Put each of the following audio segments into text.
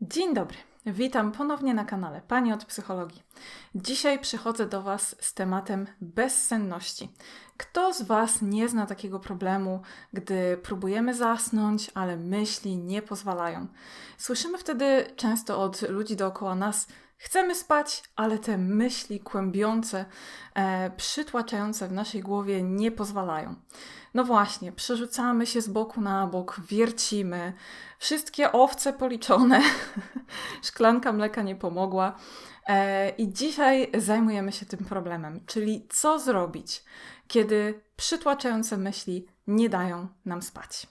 Dzień dobry. Witam ponownie na kanale Pani od Psychologii. Dzisiaj przychodzę do Was z tematem bezsenności. Kto z Was nie zna takiego problemu, gdy próbujemy zasnąć, ale myśli nie pozwalają? Słyszymy wtedy często od ludzi dookoła nas, Chcemy spać, ale te myśli kłębiące, e, przytłaczające w naszej głowie nie pozwalają. No właśnie, przerzucamy się z boku na bok, wiercimy, wszystkie owce policzone, szklanka mleka nie pomogła. E, I dzisiaj zajmujemy się tym problemem, czyli co zrobić, kiedy przytłaczające myśli nie dają nam spać.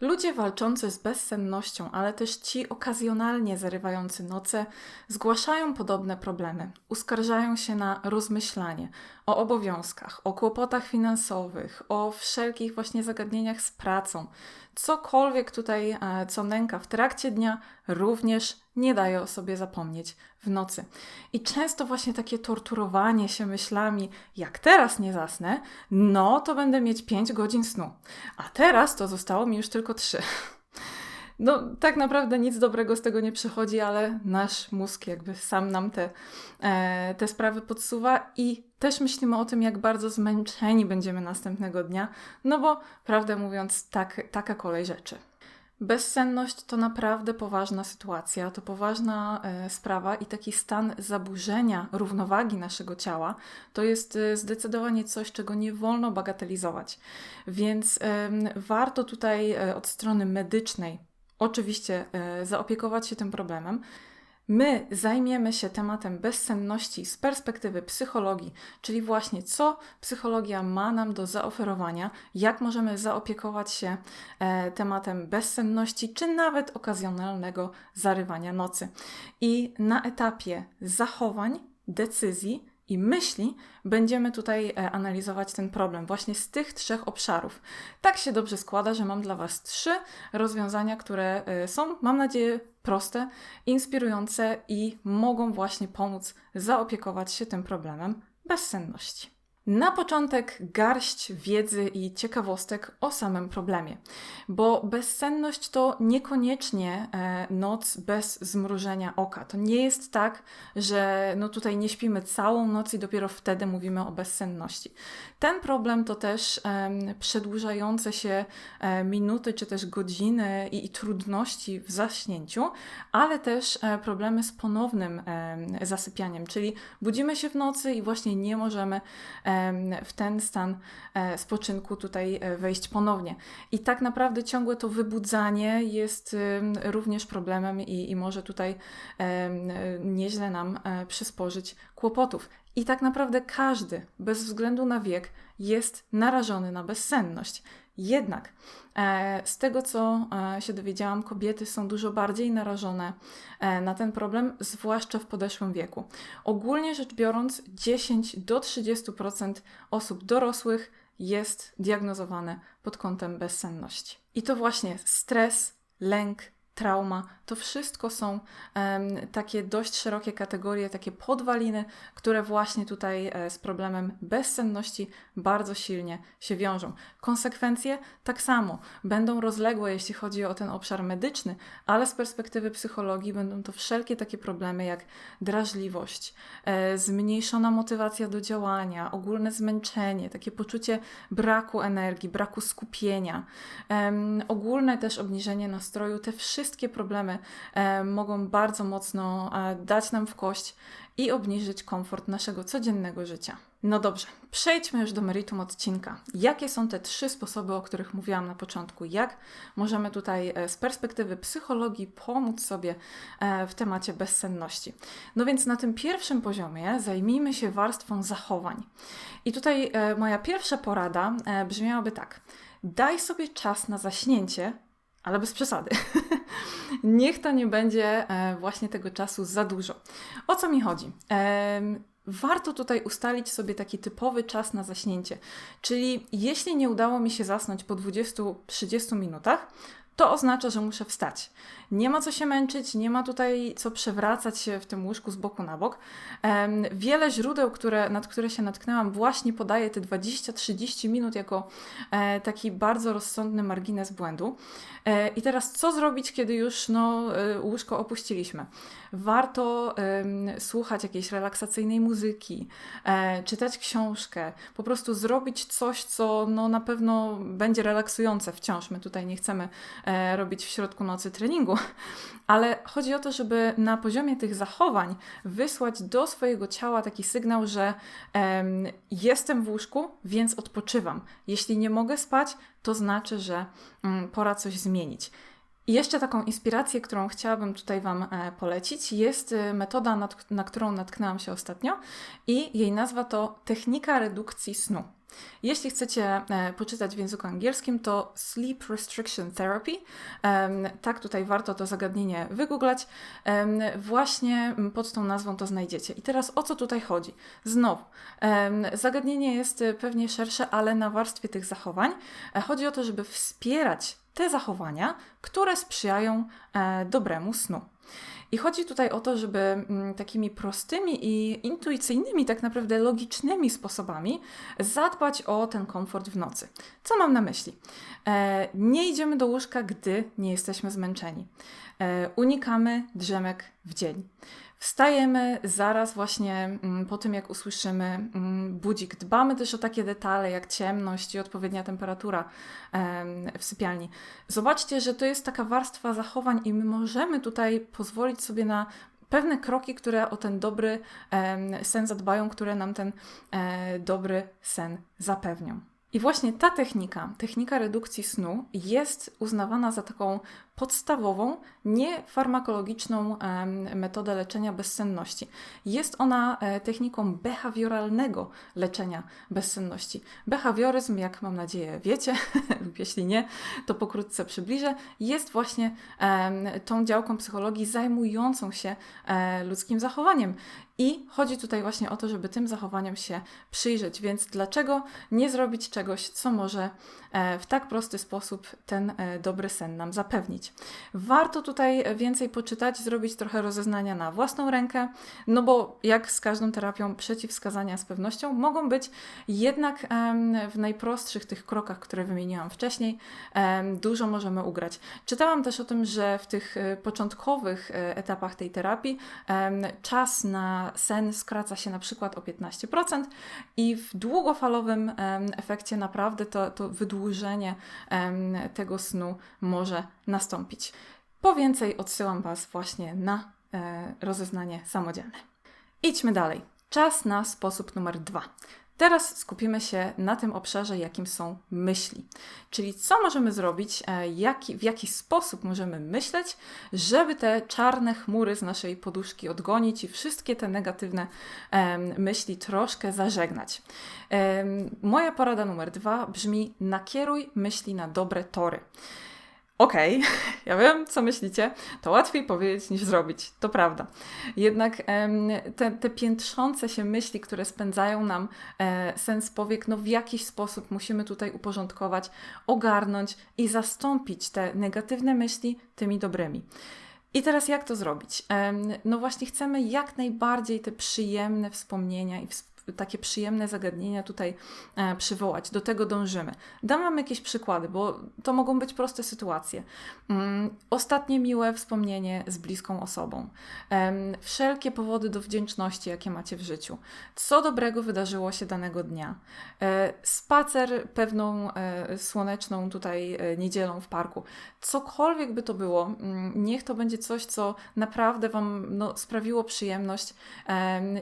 Ludzie walczący z bezsennością, ale też ci okazjonalnie zarywający noce, zgłaszają podobne problemy. Uskarżają się na rozmyślanie o obowiązkach, o kłopotach finansowych, o wszelkich właśnie zagadnieniach z pracą. Cokolwiek tutaj, e, co nęka w trakcie dnia, również nie daje o sobie zapomnieć w nocy. I często właśnie takie torturowanie się myślami, jak teraz nie zasnę, no to będę mieć 5 godzin snu, a teraz to zostało mi już tylko 3. No, tak naprawdę nic dobrego z tego nie przychodzi, ale nasz mózg jakby sam nam te, e, te sprawy podsuwa i też myślimy o tym, jak bardzo zmęczeni będziemy następnego dnia, no bo prawdę mówiąc, tak, taka kolej rzeczy. Bezsenność to naprawdę poważna sytuacja, to poważna e, sprawa i taki stan zaburzenia równowagi naszego ciała to jest e, zdecydowanie coś, czego nie wolno bagatelizować. Więc warto tutaj od strony medycznej oczywiście e, zaopiekować się tym problemem. My zajmiemy się tematem bezsenności z perspektywy psychologii, czyli właśnie co psychologia ma nam do zaoferowania, jak możemy zaopiekować się e, tematem bezsenności, czy nawet okazjonalnego zarywania nocy. I na etapie zachowań, decyzji, i myśli będziemy tutaj e, analizować ten problem właśnie z tych trzech obszarów. Tak się dobrze składa, że mam dla Was trzy rozwiązania, które e, są, mam nadzieję, proste, inspirujące i mogą właśnie pomóc zaopiekować się tym problemem bezsenności. Na początek garść wiedzy i ciekawostek o samym problemie, bo bezsenność to niekoniecznie e, noc bez zmrużenia oka. To nie jest tak, że no tutaj nie śpimy całą noc i dopiero wtedy mówimy o bezsenności. Ten problem to też przedłużające się e, minuty czy też godziny i, trudności w zaśnięciu, ale też e, problemy z ponownym zasypianiem, czyli budzimy się w nocy i właśnie nie możemy w ten stan e, spoczynku tutaj e, wejść ponownie. I tak naprawdę ciągłe to wybudzanie jest również problemem i, i może tutaj nieźle nam e, przysporzyć kłopotów. I tak naprawdę każdy, bez względu na wiek, jest narażony na bezsenność. Jednak e, z tego, co e, się dowiedziałam, kobiety są dużo bardziej narażone e, na ten problem, zwłaszcza w podeszłym wieku. Ogólnie rzecz biorąc, 10 do 30% osób dorosłych jest diagnozowane pod kątem bezsenności. I to właśnie stres, lęk, trauma, to wszystko są um, takie dość szerokie kategorie, takie podwaliny, które właśnie tutaj e, z problemem bezsenności bardzo silnie się wiążą. Konsekwencje? Tak samo. Będą rozległe, jeśli chodzi o ten obszar medyczny, ale z perspektywy psychologii będą to wszelkie takie problemy jak drażliwość, e, zmniejszona motywacja do działania, ogólne zmęczenie, takie poczucie braku energii, braku skupienia, e, ogólne też obniżenie nastroju, te wszystkie problemy e, mogą bardzo mocno e, dać nam w kość i obniżyć komfort naszego codziennego życia. No dobrze, przejdźmy już do meritum odcinka. Jakie są te trzy sposoby, o których mówiłam na początku? Jak możemy tutaj e, z perspektywy psychologii pomóc sobie w temacie bezsenności? No więc na tym pierwszym poziomie zajmijmy się warstwą zachowań. I tutaj moja pierwsza porada brzmiałaby tak. Daj sobie czas na zaśnięcie, ale bez przesady. Niech to nie będzie e, właśnie tego czasu za dużo. O co mi chodzi? Warto tutaj ustalić sobie taki typowy czas na zaśnięcie. Czyli jeśli nie udało mi się zasnąć po 20-30 minutach, to oznacza, że muszę wstać. Nie ma co się męczyć, nie ma tutaj co przewracać się w tym łóżku z boku na bok. Wiele źródeł, które, nad które się natknęłam, właśnie podaje te 20-30 minut jako e, taki bardzo rozsądny margines błędu. E, I teraz co zrobić, kiedy już no, e, łóżko opuściliśmy? Warto słuchać jakiejś relaksacyjnej muzyki, czytać książkę, po prostu zrobić coś, co no, na pewno będzie relaksujące wciąż. My tutaj nie chcemy robić w środku nocy treningu, ale chodzi o to, żeby na poziomie tych zachowań wysłać do swojego ciała taki sygnał, że jestem w łóżku, więc odpoczywam. Jeśli nie mogę spać, to znaczy, że um, pora coś zmienić. I jeszcze taką inspirację, którą chciałabym tutaj Wam e, polecić, jest e, metoda, na którą natknęłam się ostatnio, i jej nazwa to technika redukcji snu. Jeśli chcecie e, poczytać w języku angielskim, to Sleep Restriction Therapy. Tak, tutaj warto to zagadnienie wygooglać. Właśnie pod tą nazwą to znajdziecie. I teraz o co tutaj chodzi? Znowu, zagadnienie jest e, pewnie szersze, ale na warstwie tych zachowań e, chodzi o to, żeby wspierać te zachowania, które sprzyjają dobremu snu. I chodzi tutaj o to, żeby mm, takimi prostymi i intuicyjnymi, tak naprawdę logicznymi sposobami zadbać o ten komfort w nocy. Co mam na myśli? E, nie idziemy do łóżka, gdy nie jesteśmy zmęczeni. E, unikamy drzemek w dzień. Wstajemy zaraz właśnie mm, po tym, jak usłyszymy mm, budzik. Dbamy też o takie detale jak ciemność i odpowiednia temperatura w sypialni. Zobaczcie, że to jest taka warstwa zachowań i my możemy tutaj pozwolić sobie na pewne kroki, które o ten dobry sen zadbają, które nam ten e, dobry sen zapewnią. I właśnie ta technika, technika redukcji snu, jest uznawana za taką podstawową, niefarmakologiczną metodę leczenia bezsenności. Jest ona e, techniką behawioralnego leczenia bezsenności. Behawioryzm, jak mam nadzieję wiecie, lub jeśli nie, to pokrótce przybliżę, jest właśnie tą działką psychologii zajmującą się e, ludzkim zachowaniem. I chodzi tutaj właśnie o to, żeby tym zachowaniom się przyjrzeć. Więc dlaczego nie zrobić czegoś, co może e, w tak prosty sposób ten dobry sen nam zapewnić? Warto tutaj więcej poczytać, zrobić trochę rozeznania na własną rękę, no bo jak z każdą terapią, przeciwwskazania z pewnością mogą być jednak w najprostszych tych krokach, które wymieniłam wcześniej, dużo możemy ugrać. Czytałam też o tym, że w tych e, początkowych e, etapach tej terapii czas na sen skraca się na przykład o 15% i w długofalowym efekcie naprawdę to, to wydłużenie tego snu może nastąpić Po więcej odsyłam Was właśnie na e, rozeznanie samodzielne. Idźmy dalej. Czas na sposób numer dwa. Teraz skupimy się na tym obszarze, jakim są myśli. Czyli co możemy zrobić, e, jaki, w jaki sposób możemy myśleć, żeby te czarne chmury z naszej poduszki odgonić i wszystkie te negatywne myśli troszkę zażegnać. Moja porada numer dwa brzmi: nakieruj myśli na dobre tory. Okej, okay, ja wiem, co myślicie. To łatwiej powiedzieć niż zrobić, to prawda. Jednak te, te piętrzące się myśli, które spędzają nam e, sens powiek, no w jakiś sposób musimy tutaj uporządkować, ogarnąć i zastąpić te negatywne myśli tymi dobrymi. I teraz jak to zrobić? No właśnie chcemy jak najbardziej te przyjemne wspomnienia i wspomnienia takie przyjemne zagadnienia tutaj e, przywołać. Do tego dążymy. Dam Wam jakieś przykłady, bo to mogą być proste sytuacje. Mm, ostatnie miłe wspomnienie z bliską osobą. Wszelkie powody do wdzięczności, jakie macie w życiu. Co dobrego wydarzyło się danego dnia. E, spacer pewną e, słoneczną tutaj niedzielą w parku. Cokolwiek by to było, mm, niech to będzie coś, co naprawdę Wam no, sprawiło przyjemność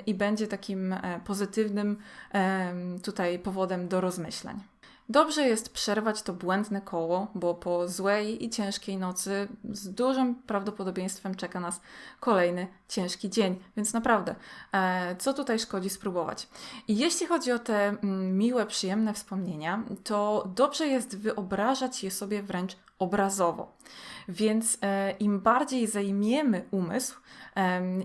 i będzie takim pozytywnym pozytywnym tutaj powodem do rozmyślań. Dobrze jest przerwać to błędne koło, bo po złej i ciężkiej nocy z dużym prawdopodobieństwem czeka nas kolejny ciężki dzień, więc naprawdę, e, co tutaj szkodzi spróbować? I jeśli chodzi o te mm, miłe, przyjemne wspomnienia, to dobrze jest wyobrażać je sobie wręcz obrazowo. Więc e, im bardziej zajmiemy umysł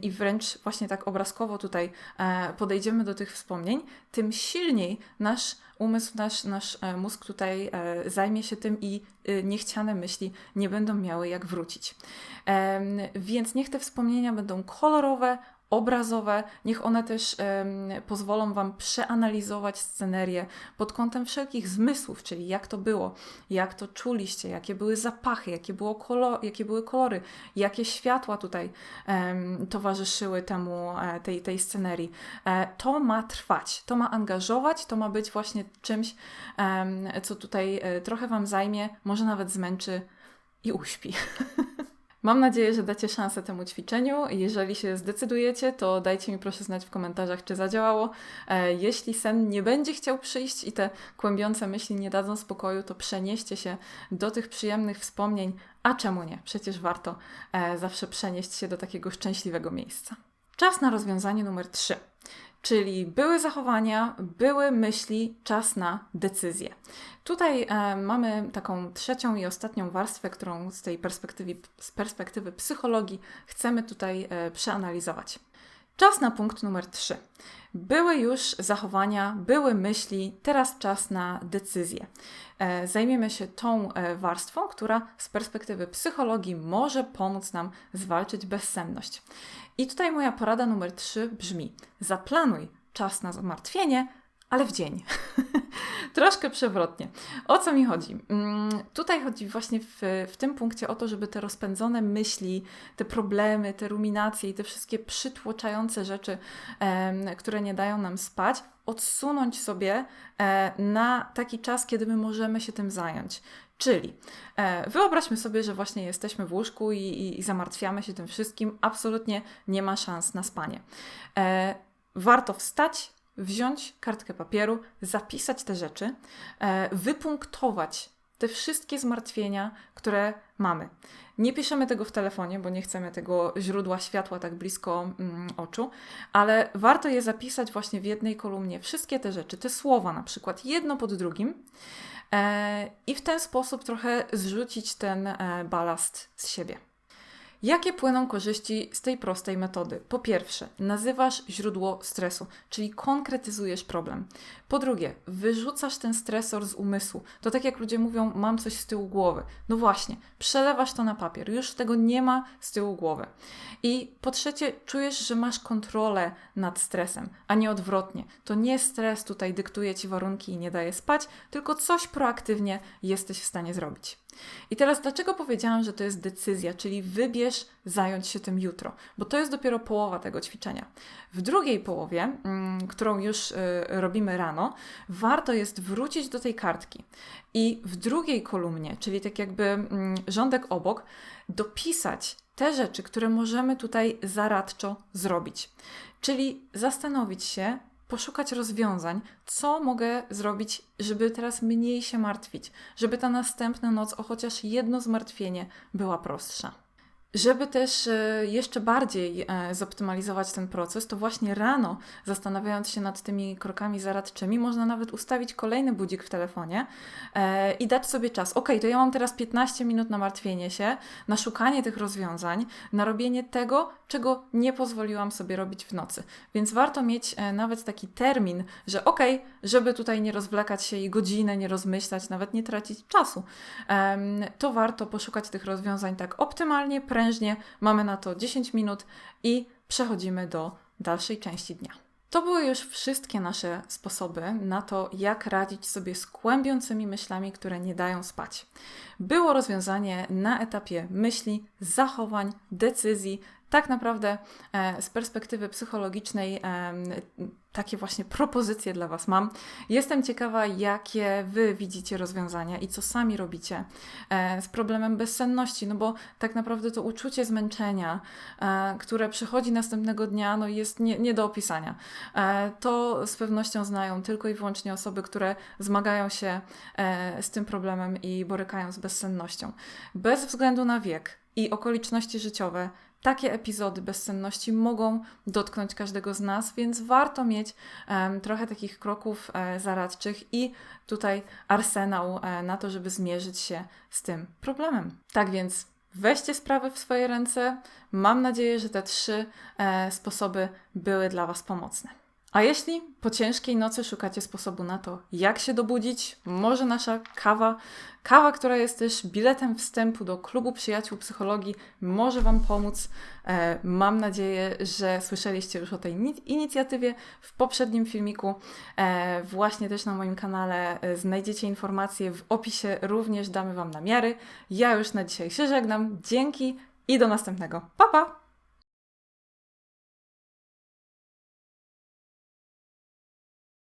i wręcz właśnie tak obrazkowo tutaj e, podejdziemy do tych wspomnień, tym silniej nasz umysł, nasz, nasz e, mózg tutaj e, zajmie się tym i e, niechciane myśli nie będą miały jak wrócić. Więc niech te wspomnienia będą kolorowe, obrazowe, niech one też um, pozwolą Wam przeanalizować scenerię pod kątem wszelkich zmysłów, czyli jak to było, jak to czuliście, jakie były zapachy, jakie, było kolor, jakie były kolory, jakie światła tutaj um, towarzyszyły temu, e, tej, tej scenerii. E, to ma trwać, to ma angażować, to ma być właśnie czymś, um, co tutaj e, trochę Wam zajmie, może nawet zmęczy i uśpi. Mam nadzieję, że dacie szansę temu ćwiczeniu. Jeżeli się zdecydujecie, to dajcie mi proszę znać w komentarzach, czy zadziałało. E, jeśli sen nie będzie chciał przyjść i te kłębiące myśli nie dadzą spokoju, to przenieście się do tych przyjemnych wspomnień. A czemu nie? Przecież warto e, zawsze przenieść się do takiego szczęśliwego miejsca. Czas na rozwiązanie numer 3. Czyli były zachowania, były myśli, czas na decyzję. Tutaj e, mamy taką trzecią i ostatnią warstwę, którą z tej perspektywy, z perspektywy psychologii chcemy tutaj e, przeanalizować. Czas na punkt numer 3. Były już zachowania, były myśli, teraz czas na decyzję. E, zajmiemy się tą e, warstwą, która z perspektywy psychologii może pomóc nam zwalczyć bezsenność. I tutaj moja porada numer 3 brzmi: zaplanuj czas na zmartwienie, ale w dzień. Troszkę przewrotnie. O co mi chodzi? Mm, tutaj chodzi właśnie w, w tym punkcie o to, żeby te rozpędzone myśli, te problemy, te ruminacje i te wszystkie przytłoczające rzeczy, które nie dają nam spać, odsunąć sobie e, na taki czas, kiedy my możemy się tym zająć. Czyli e, wyobraźmy sobie, że właśnie jesteśmy w łóżku i, i, i zamartwiamy się tym wszystkim, absolutnie nie ma szans na spanie. E, warto wstać, wziąć kartkę papieru, zapisać te rzeczy, e, wypunktować te wszystkie zmartwienia, które mamy. Nie piszemy tego w telefonie, bo nie chcemy tego źródła światła tak blisko mm, oczu, ale warto je zapisać właśnie w jednej kolumnie. Wszystkie te rzeczy, te słowa na przykład, jedno pod drugim. E, I w ten sposób trochę zrzucić ten e, balast z siebie. Jakie płyną korzyści z tej prostej metody? Po pierwsze, nazywasz źródło stresu, czyli konkretyzujesz problem. Po drugie, wyrzucasz ten stresor z umysłu. To tak jak ludzie mówią, mam coś z tyłu głowy. No właśnie, przelewasz to na papier, już tego nie ma z tyłu głowy. I po trzecie, czujesz, że masz kontrolę nad stresem, a nie odwrotnie. To nie stres tutaj dyktuje ci warunki i nie daje spać, tylko coś proaktywnie jesteś w stanie zrobić. I teraz dlaczego powiedziałam, że to jest decyzja, czyli wybierz zająć się tym jutro, bo to jest dopiero połowa tego ćwiczenia. W drugiej połowie, mm, którą już y, robimy rano, warto jest wrócić do tej kartki i w drugiej kolumnie, czyli tak jakby mm, rządek obok, dopisać te rzeczy, które możemy tutaj zaradczo zrobić. Czyli zastanowić się, poszukać rozwiązań, co mogę zrobić, żeby teraz mniej się martwić, żeby ta następna noc o chociaż jedno zmartwienie była prostsza. Żeby też e, jeszcze bardziej e, zoptymalizować ten proces, to właśnie rano, zastanawiając się nad tymi krokami zaradczymi, można nawet ustawić kolejny budzik w telefonie e, i dać sobie czas. Ok, to ja mam teraz 15 minut na martwienie się, na szukanie tych rozwiązań, na robienie tego, czego nie pozwoliłam sobie robić w nocy. Więc warto mieć nawet taki termin, że ok, żeby tutaj nie rozwlekać się i godzinę nie rozmyślać, nawet nie tracić czasu, to warto poszukać tych rozwiązań tak optymalnie, prężnie. Mamy na to 10 minut i przechodzimy do dalszej części dnia. To były już wszystkie nasze sposoby na to, jak radzić sobie z kłębiącymi myślami, które nie dają spać. Było rozwiązanie na etapie myśli, zachowań, decyzji, tak naprawdę e, z perspektywy psychologicznej takie właśnie propozycje dla Was mam. Jestem ciekawa, jakie Wy widzicie rozwiązania i co sami robicie e, z problemem bezsenności, no bo tak naprawdę to uczucie zmęczenia, e, które przychodzi następnego dnia, no jest nie, nie do opisania. To z pewnością znają tylko i wyłącznie osoby, które zmagają się z tym problemem i borykają z bezsennością. Bez względu na wiek i okoliczności życiowe, takie epizody bezsenności mogą dotknąć każdego z nas, więc warto mieć um, trochę takich kroków e, zaradczych i tutaj arsenał e, na to, żeby zmierzyć się z tym problemem. Tak więc weźcie sprawy w swoje ręce. Mam nadzieję, że te trzy e, sposoby były dla Was pomocne. A jeśli po ciężkiej nocy szukacie sposobu na to, jak się dobudzić, może nasza kawa, kawa, która jest też biletem wstępu do klubu przyjaciół psychologii, może Wam pomóc. E, mam nadzieję, że słyszeliście już o tej inicjatywie w poprzednim filmiku. E, właśnie też na moim kanale e, znajdziecie informacje w opisie, również damy Wam namiary. Ja już na dzisiaj się żegnam. Dzięki i do następnego. Pa, pa!